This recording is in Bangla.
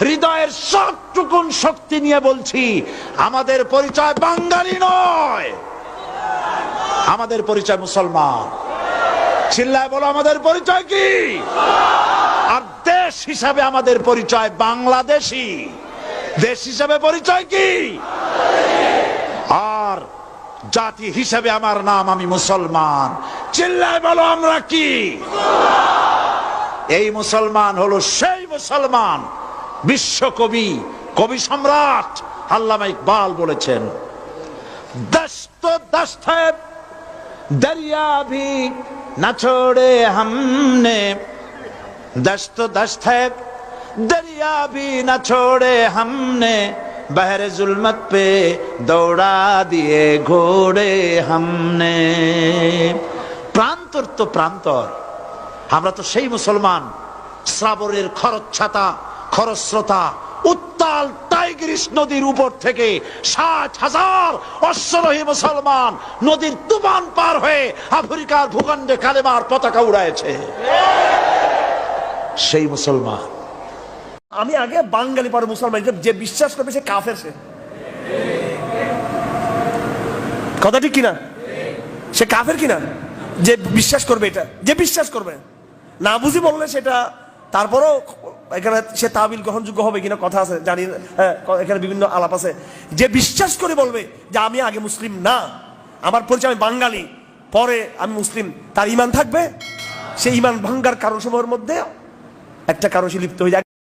হৃদয়ের সবটুকুন শক্তি নিয়ে বলছি, আমাদের পরিচয় বাঙালি নয়। আমাদের পরিচয় মুসলমান। চিল্লায় বলো, আমাদের পরিচয় কি? আর দেশ হিসাবে আমাদের পরিচয় বাংলাদেশি। দেশ হিসাবে পরিচয় কি? আর জাতি হিসাবে আমার নাম আমি মুসলমান। চিল্লায় বলো, আমরা কি? এই মুসলমান হলো সেই মুসলমান বিশ্বকবি, কবি সম্রাট আল্লামা ইকবাল বলেছেন, দস্ত দস্ত, দরিয়া ভি না ছোড়ে হামনে। দস্ত দস্ত, দরিয়া ভি না ছোড়ে হামনে। বহরে জুলমত পে দৌড়া দিয়ে ঘোড়ে হামনে। প্রান্তর তো প্রান্তর। আমরা তো সেই মুসলমান, শ্রাবণের খরচ ছাতা খরস্রোতা, উত্তাল টাইগ্রিস নদীর উপর থেকে ষাট হাজার অশ্বরোহী মুসলমান নদীর তুফান পার হয়ে আফ্রিকার ভূখণ্ডে কালেমার পতাকা উড়াইছে। সেই মুসলমান। আমি আগে বাঙালি পরে মুসলমান যে বিশ্বাস করবে সে কাফের সে। কথা ঠিক কিনা? সে কাফের কিনা? যে বিশ্বাস করবে এটা। যে বিশ্বাস করবে। না বুঝি বললে সেটা তারপরও এখানে সে তাবিল গ্রহণযোগ্য হবে কিনা কথা আছে জানি হ্যাঁ, এখানে বিভিন্ন আলাপ আছে। যে বিশ্বাস করে বলবে যে আমি আগে মুসলিম না আমার পরিচয় আমি বাঙালি পরে আমি মুসলিম তার ইমান থাকবে? সেই ইমান ভাঙ্গার কারণ সময়ের মধ্যে একটা কারণ সে লিপ্ত হয়ে যায়।